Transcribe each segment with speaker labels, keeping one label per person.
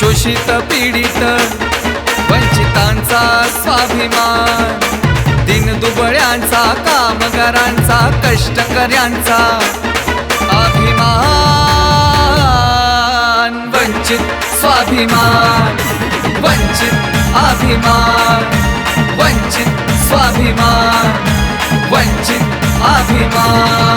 Speaker 1: शोषित पीडित वंचितांचा स्वाभिमान. दिन दुबळ्यांचा कामगारांचा कष्टकऱ्यांचा अभिमान. वंचित स्वाभिमान. वंचित अभिमान. वंचित स्वाभिमान. वंचित अभिमान.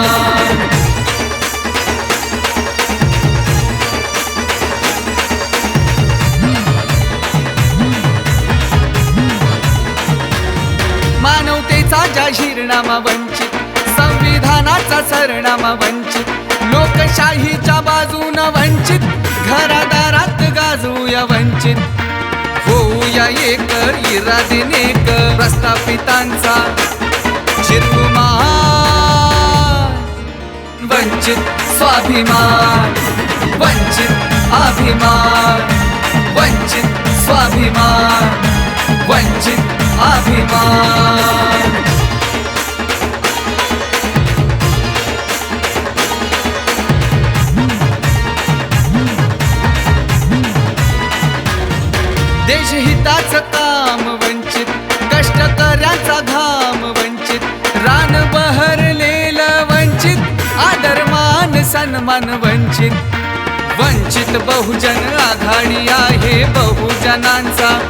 Speaker 1: मानवतेचा जाहीरनामा वंचित संविधानाचा सरनामा वंचित लोकशाहीच्या बाजून वंचित घरादारात गाजूया वंचित. होऊया एक इरादीनेक प्रस्थापितांचा चिरकुमार वंचित स्वाभिमान वंचित अभिमान वंचित स्वाभिमान. देशहिताचं काम वंचित कष्टकऱ्याचा घाम वंचित रान बहरलेलं वंचित आदरमान सन्मान वंचित. वंचित बहुजन आघाडी आहे बहुजनांचा.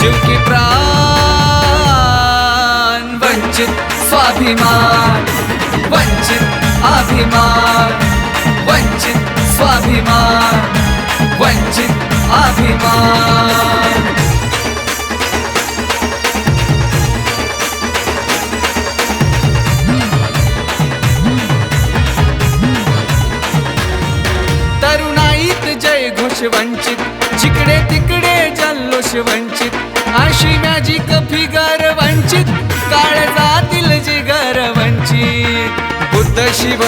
Speaker 1: जीवकी प्राण वंचित स्वाभिमान. वंचित अभिमान. वंचित स्वाभिमान. वंचित अभिमान. जल्लोष वंचित जिकडे तिकडे जल्लोष वंचित अशी माझी कफिगर वंचित काळजातील जिगर वंचित. बुद्ध शिव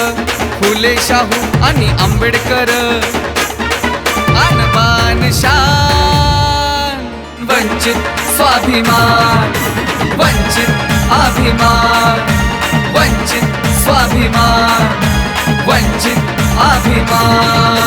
Speaker 1: फुले शाहू आणि आंबेडकर आणबान शान. वंचित स्वाभिमान वंचित अभिमान वंचित स्वाभिमान वंचित अभिमान.